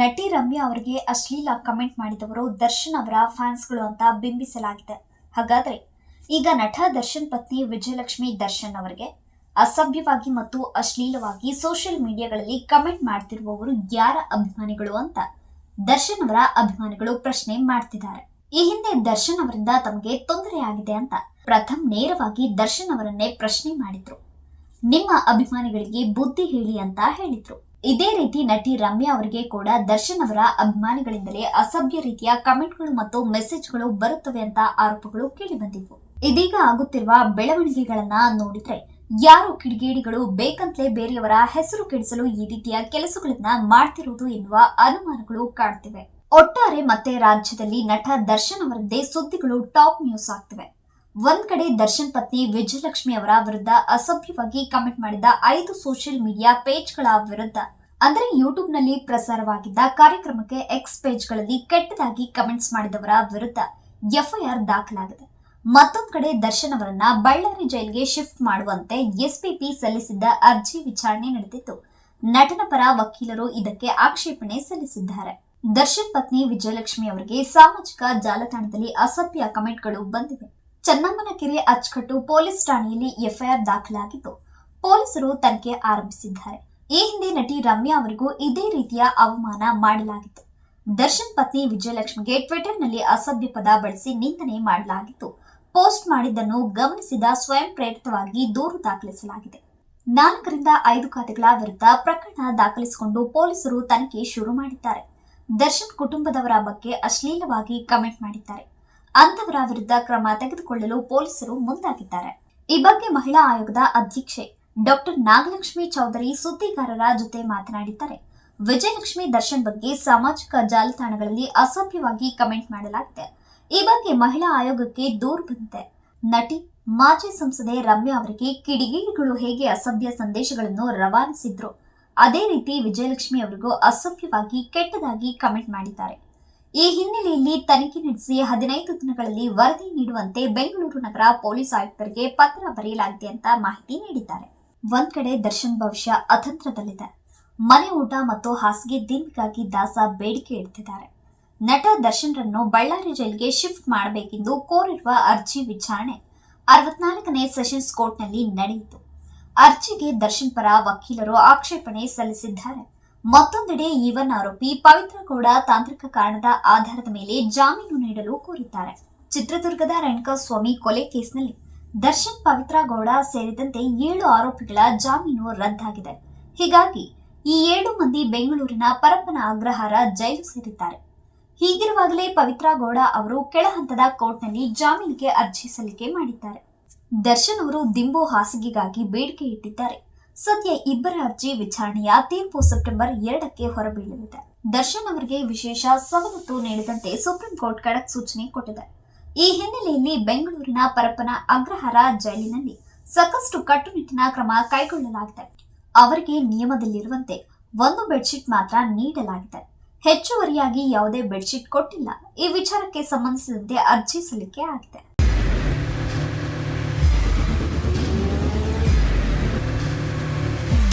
ನಟಿ ರಮ್ಯಾ ಅವರಿಗೆ ಅಶ್ಲೀಲ ಕಮೆಂಟ್ ಮಾಡಿದವರು ದರ್ಶನ್ ಅವರ ಫ್ಯಾನ್ಸ್ಗಳು ಅಂತ ಬಿಂಬಿಸಲಾಗಿದೆ. ಹಾಗಾದ್ರೆ ಈಗ ನಟ ದರ್ಶನ್ ಪತ್ನಿ ವಿಜಯಲಕ್ಷ್ಮಿ ದರ್ಶನ್ ಅವರಿಗೆ ಅಸಭ್ಯವಾಗಿ ಮತ್ತು ಅಶ್ಲೀಲವಾಗಿ ಸೋಷಿಯಲ್ ಮೀಡಿಯಾಗಳಲ್ಲಿ ಕಮೆಂಟ್ ಮಾಡ್ತಿರುವವರು ಯಾರ ಅಭಿಮಾನಿಗಳು ಅಂತ ದರ್ಶನ್ ಅವರ ಅಭಿಮಾನಿಗಳು ಪ್ರಶ್ನೆ ಮಾಡ್ತಿದ್ದಾರೆ. ಈ ಹಿಂದೆ ದರ್ಶನ್ ಅವರಿಂದ ತಮಗೆ ತೊಂದರೆಯಾಗಿದೆ ಅಂತ ಪ್ರಥಮ್ ನೇರವಾಗಿ ದರ್ಶನ್ ಅವರನ್ನೇ ಪ್ರಶ್ನೆ ಮಾಡಿದ್ರು. ನಿಮ್ಮ ಅಭಿಮಾನಿಗಳಿಗೆ ಬುದ್ಧಿ ಹೇಳಿ ಅಂತ ಹೇಳಿದ್ರು. ಇದೇ ರೀತಿ ನಟಿ ರಮ್ಯಾ ಅವರಿಗೆ ಕೂಡ ದರ್ಶನ್ ಅವರ ಅಭಿಮಾನಿಗಳಿಂದಲೇ ಅಸಭ್ಯ ರೀತಿಯ ಕಮೆಂಟ್ಗಳು ಮತ್ತು ಮೆಸೇಜ್ಗಳು ಬರುತ್ತವೆ ಅಂತ ಆರೋಪಗಳು ಕೇಳಿಬಂದಿದ್ವು ಇದೀಗ ಆಗುತ್ತಿರುವ ಬೆಳವಣಿಗೆಗಳನ್ನ ನೋಡಿದ್ರೆ ಯಾರು ಕಿಡಿಗೇಡಿಗಳು ಬೇಕಂತಲೇ ಬೇರೆಯವರ ಹೆಸರು ಕೆಡಿಸಲು ಈ ರೀತಿಯ ಕೆಲಸಗಳನ್ನ ಮಾಡ್ತಿರುವುದು ಎನ್ನುವ ಅನುಮಾನಗಳು ಕಾಡ್ತಿವೆ. ಒಟ್ಟಾರೆ ಮತ್ತೆ ರಾಜ್ಯದಲ್ಲಿ ನಟ ದರ್ಶನ್ ಅವರದ್ದೇ ಸುದ್ದಿಗಳು ಟಾಪ್ ನ್ಯೂಸ್ ಆಗ್ತಿವೆ. ಒಂದ್ ಕಡೆ ದರ್ಶನ್ ಪತ್ನಿ ವಿಜಯಲಕ್ಷ್ಮಿ ಅವರ ವಿರುದ್ಧ ಅಸಭ್ಯವಾಗಿ ಕಮೆಂಟ್ ಮಾಡಿದ ಐದು ಸೋಷಿಯಲ್ ಮೀಡಿಯಾ ಪೇಜ್ಗಳ ವಿರುದ್ಧ. ಅಂದ್ರೆ ಯೂಟ್ಯೂಬ್ನಲ್ಲಿ ಪ್ರಸಾರವಾಗಿದ್ದ ಕಾರ್ಯಕ್ರಮಕ್ಕೆ ಎಕ್ಸ್ ಪೇಜ್ಗಳಲ್ಲಿ ಕೆಟ್ಟದಾಗಿ ಕಮೆಂಟ್ಸ್ ಮಾಡಿದವರ ವಿರುದ್ಧ ಎಫ್ಐಆರ್ ದಾಖಲಾಗಿದೆ. ಮತ್ತೊಂದು ಕಡೆ ದರ್ಶನ್ ಅವರನ್ನ ಬಳ್ಳಾರಿ ಜೈಲ್ಗೆ ಶಿಫ್ಟ್ ಮಾಡುವಂತೆ ಎಸ್ಪಿಪಿ ಸಲ್ಲಿಸಿದ್ದ ಅರ್ಜಿ ವಿಚಾರಣೆ ನಡೆದಿತ್ತು. ನಟನ ಪರ ವಕೀಲರು ಇದಕ್ಕೆ ಆಕ್ಷೇಪಣೆ ಸಲ್ಲಿಸಿದ್ದಾರೆ. ದರ್ಶನ್ ಪತ್ನಿ ವಿಜಯಲಕ್ಷ್ಮಿ ಅವರಿಗೆ ಸಾಮಾಜಿಕ ಜಾಲತಾಣದಲ್ಲಿ ಅಸಭ್ಯ ಕಮೆಂಟ್ಗಳು ಬಂದಿವೆ. ಚನ್ನಮ್ಮನಕೆರೆ ಅಚ್ಚುಕಟ್ಟು ಪೊಲೀಸ್ ಠಾಣೆಯಲ್ಲಿ ಎಫ್ಐಆರ್ ದಾಖಲಾಗಿದ್ದು ಪೊಲೀಸರು ತನಿಖೆ ಆರಂಭಿಸಿದ್ದಾರೆ. ಈ ಹಿಂದೆ ನಟಿ ರಮ್ಯಾ ಅವರಿಗೂ ಇದೇ ರೀತಿಯ ಅವಮಾನ ಮಾಡಲಾಗಿತ್ತು. ದರ್ಶನ್ ಪತ್ನಿ ವಿಜಯಲಕ್ಷ್ಮಿಗೆ ಟ್ವಿಟರ್ನಲ್ಲಿ ಅಸಭ್ಯ ಪದ ಬಳಸಿ ನಿಂದನೆ ಮಾಡಲಾಗಿತ್ತು. ಪೋಸ್ಟ್ ಮಾಡಿದ್ದನ್ನು ಗಮನಿಸಿದ ಸ್ವಯಂ ಪ್ರೇರಿತವಾಗಿ ದೂರು ದಾಖಲಿಸಲಾಗಿದೆ. ನಾಲ್ಕರಿಂದ ಐದು ಖಾತೆಗಳ ವಿರುದ್ಧ ಪ್ರಕರಣ ದಾಖಲಿಸಿಕೊಂಡು ಪೊಲೀಸರು ತನಿಖೆ ಶುರು ಮಾಡಿದ್ದಾರೆ. ದರ್ಶನ್ ಕುಟುಂಬದವರ ಬಗ್ಗೆ ಅಶ್ಲೀಲವಾಗಿ ಕಮೆಂಟ್ ಮಾಡಿದ್ದಾರೆ. ಅಂತವರ ವಿರುದ್ಧ ಕ್ರಮ ತೆಗೆದುಕೊಳ್ಳಲು ಪೊಲೀಸರು ಮುಂದಾಗಿದ್ದಾರೆ. ಈ ಬಗ್ಗೆ ಮಹಿಳಾ ಆಯೋಗದ ಅಧ್ಯಕ್ಷೆ ಡಾಕ್ಟರ್ ನಾಗಲಕ್ಷ್ಮಿ ಚೌಧರಿ ಸುದ್ದಿಗಾರರ ಜೊತೆ ಮಾತನಾಡಿದ್ದಾರೆ. ವಿಜಯಲಕ್ಷ್ಮಿ ದರ್ಶನ್ ಬಗ್ಗೆ ಸಾಮಾಜಿಕ ಜಾಲತಾಣಗಳಲ್ಲಿ ಅಸಭ್ಯವಾಗಿ ಕಮೆಂಟ್ ಮಾಡಲಾಗಿದೆ. ಈ ಬಗ್ಗೆ ಮಹಿಳಾ ಆಯೋಗಕ್ಕೆ ದೂರು ಬಂದಿದೆ. ನಟಿ, ಮಾಜಿ ಸಂಸದೆ ರಮ್ಯಾ ಅವರಿಗೆ ಕಿಡಿಗೇಡಿಗಳು ಹೇಗೆ ಅಸಭ್ಯ ಸಂದೇಶಗಳನ್ನು ರವಾನಿಸಿದ್ರು? ಅದೇ ರೀತಿ ವಿಜಯಲಕ್ಷ್ಮಿ ಅವರಿಗೂ ಅಸಭ್ಯವಾಗಿ ಕೆಟ್ಟದಾಗಿ ಕಮೆಂಟ್ ಮಾಡಿದ್ದಾರೆ. ಈ ಹಿನ್ನೆಲೆಯಲ್ಲಿ ತನಿಖೆ ನಡೆಸಿ ಹದಿನೈದು ದಿನಗಳಲ್ಲಿ ವರದಿ ನೀಡುವಂತೆ ಬೆಂಗಳೂರು ನಗರ ಪೊಲೀಸ್ ಆಯುಕ್ತರಿಗೆ ಪತ್ರ ಬರೆಯಲಾಗಿದೆ ಅಂತ ಮಾಹಿತಿ ನೀಡಿದ್ದಾರೆ. ಒಂದ್ ಕಡೆ ದರ್ಶನ್ ಭವಿಷ್ಯ ಅತಂತ್ರದಲ್ಲಿದೆ. ಮನೆ ಊಟ ಮತ್ತು ಹಾಸಿಗೆ ದಿನಕ್ಕಾಗಿ ದಾಸ ಬೇಡಿಕೆ ಇಡ್ತಿದ್ದಾರೆ. ನಟ ದರ್ಶನ್ರನ್ನು ಬಳ್ಳಾರಿ ಜೈಲಿಗೆ ಶಿಫ್ಟ್ ಮಾಡಬೇಕೆಂದು ಕೋರಿರುವ ಅರ್ಜಿ ವಿಚಾರಣೆ ಅರವತ್ನಾಲ್ಕನೇ ಸೆಷನ್ಸ್ ಕೋರ್ಟ್ನಲ್ಲಿ ನಡೆಯಿತು. ಅರ್ಜಿಗೆ ದರ್ಶನ್ ಪರ ವಕೀಲರು ಆಕ್ಷೇಪಣೆ ಸಲ್ಲಿಸಿದ್ದಾರೆ. ಮತ್ತೊಂದೆಡೆ ಈವನ್ ಆರೋಪಿ ಪವಿತ್ರ ಗೌಡ ತಾಂತ್ರಿಕ ಕಾರಣದ ಆಧಾರದ ಮೇಲೆ ಜಾಮೀನು ನೀಡಲು ಕೋರಿದ್ದಾರೆ. ಚಿತ್ರದುರ್ಗದ ರೇಣುಕಾಸ್ವಾಮಿ ಕೊಲೆ ಕೇಸ್ನಲ್ಲಿ ದರ್ಶನ್ ಪವಿತ್ರ ಗೌಡ ಸೇರಿದಂತೆ ಏಳು ಆರೋಪಿಗಳ ಜಾಮೀನು ರದ್ದಾಗಿದೆ. ಹೀಗಾಗಿ ಈ ಏಳು ಮಂದಿ ಬೆಂಗಳೂರಿನ ಪರಪ್ಪನ ಅಗ್ರಹಾರ ಜೈಲು ಸೇರಿದ್ದಾರೆ. ಹೀಗಿರುವಾಗಲೇ ಪವಿತ್ರ ಗೌಡ ಅವರು ಕೆಳಹಂತದ ಕೋರ್ಟ್ನಲ್ಲಿ ಜಾಮೀನಿಗೆ ಅರ್ಜಿ ಸಲ್ಲಿಕೆ ಮಾಡಿದ್ದಾರೆ. ದರ್ಶನ್ ಅವರು ದಿಂಬು ಹಾಸಿಗೆಗಾಗಿ ಬೇಡಿಕೆ ಇಟ್ಟಿದ್ದಾರೆ. ಸದ್ಯ ಇಬ್ಬರ ಅರ್ಜಿ ವಿಚಾರಣೆಯ ತೀರ್ಪು ಸೆಪ್ಟೆಂಬರ್ ಎರಡಕ್ಕೆ ಹೊರಬೀಳಲಿದೆ. ದರ್ಶನ್ ಅವರಿಗೆ ವಿಶೇಷ ಸವಲತ್ತು ನೀಡದಂತೆ ಸುಪ್ರೀಂ ಕೋರ್ಟ್ ಖಡಕ್ ಸೂಚನೆ ಕೊಟ್ಟಿದೆ. ಈ ಹಿನ್ನೆಲೆಯಲ್ಲಿ ಬೆಂಗಳೂರಿನ ಪರಪ್ಪನ ಅಗ್ರಹಾರ ಜೈಲಿನಲ್ಲಿ ಸಾಕಷ್ಟು ಕಟ್ಟುನಿಟ್ಟಿನ ಕ್ರಮ ಕೈಗೊಳ್ಳಲಾಗಿದೆ. ಅವರಿಗೆ ನಿಯಮದಲ್ಲಿರುವಂತೆ ಒಂದು ಬೆಡ್ಶೀಟ್ ಮಾತ್ರ ನೀಡಲಾಗಿದೆ. ಹೆಚ್ಚುವರಿಯಾಗಿ ಯಾವುದೇ ಬೆಡ್ಶೀಟ್ ಕೊಟ್ಟಿಲ್ಲ. ಈ ವಿಚಾರಕ್ಕೆ ಸಂಬಂಧಿಸಿದಂತೆ ಅರ್ಜಿ ಸಲ್ಲಿಕೆ ಆಗಿದೆ.